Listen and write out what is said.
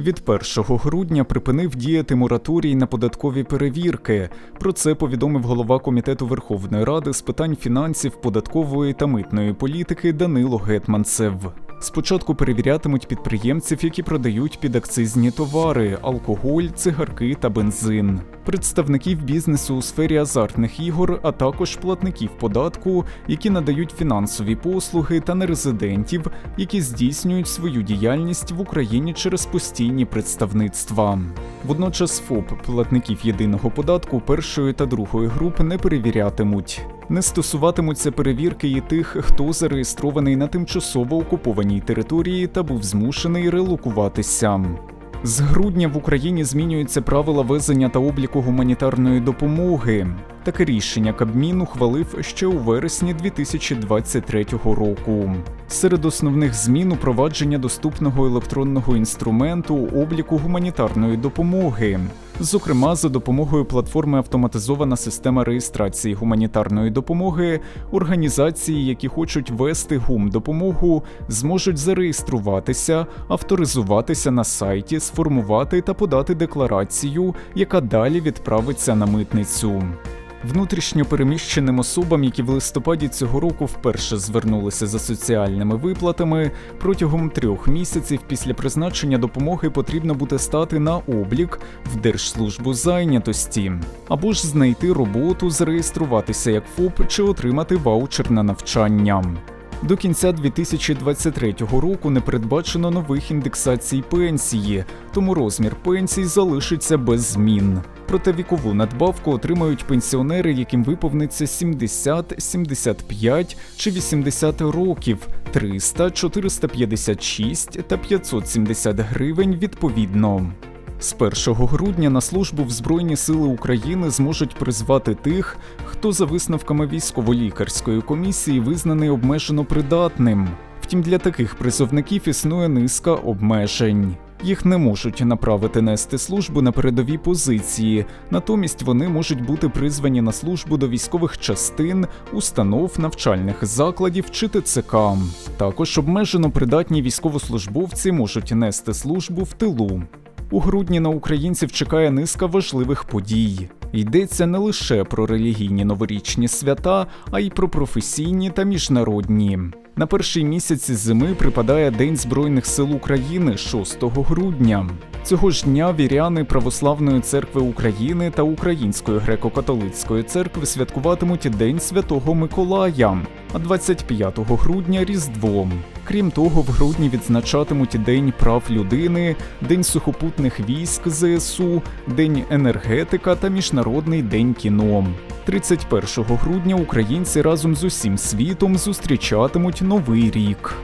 Від 1 грудня припинив діяти мораторій на податкові перевірки. Про це повідомив голова комітету Верховної Ради з питань фінансів, податкової та митної політики Данило Гетманцев. Спочатку перевірятимуть підприємців, які продають підакцизні товари, алкоголь, цигарки та бензин, представників бізнесу у сфері азартних ігор, а також платників податку, які надають фінансові послуги, та нерезидентів, які здійснюють свою діяльність в Україні через постійні представництва. Водночас ФОП платників єдиного податку першої та другої груп не перевірятимуть. Не стосуватимуться перевірки і тих, хто зареєстрований на тимчасово окупованій території та був змушений релокуватися. З грудня в Україні змінюються правила везення та обліку гуманітарної допомоги. Таке рішення Кабмін ухвалив ще у вересні 2023 року. Серед основних змін упровадження доступного електронного інструменту обліку гуманітарної допомоги. Зокрема, за допомогою платформи Автоматизована система реєстрації гуманітарної допомоги, організації, які хочуть вести гум допомогу, зможуть зареєструватися, авторизуватися на сайті, сформувати та подати декларацію, яка далі відправиться на митницю. Внутрішньо переміщеним особам, які в листопаді цього року вперше звернулися за соціальними виплатами, протягом трьох місяців після призначення допомоги потрібно буде стати на облік в Держслужбу зайнятості, або ж знайти роботу, зареєструватися як ФОП чи отримати ваучер на навчання. До кінця 2023 року не передбачено нових індексацій пенсії, тому розмір пенсій залишиться без змін. Проте вікову надбавку отримають пенсіонери, яким виповниться 70, 75 чи 80 років, 300, 456 та 570 гривень відповідно. З 1 грудня на службу в Збройні Сили України зможуть призвати тих, хто за висновками військово-лікарської комісії визнаний обмежено придатним. Втім, для таких призовників існує низка обмежень. Їх не можуть направити нести службу на передові позиції, натомість вони можуть бути призвані на службу до військових частин, установ, навчальних закладів чи ТЦК. Також обмежено придатні військовослужбовці можуть нести службу в тилу. У грудні на українців чекає низка важливих подій. Йдеться не лише про релігійні новорічні свята, а й про професійні та міжнародні. На перший місяць зими припадає День Збройних сил України 6 грудня. Цього ж дня віряни Православної церкви України та Української греко-католицької церкви святкуватимуть День Святого Миколая, а 25 грудня Різдво. Крім того, в грудні відзначатимуть День прав людини, День сухопутних військ ЗСУ, День енергетика та Міжнародний день кіно. 31 грудня українці разом з усім світом зустрічатимуть новий рік.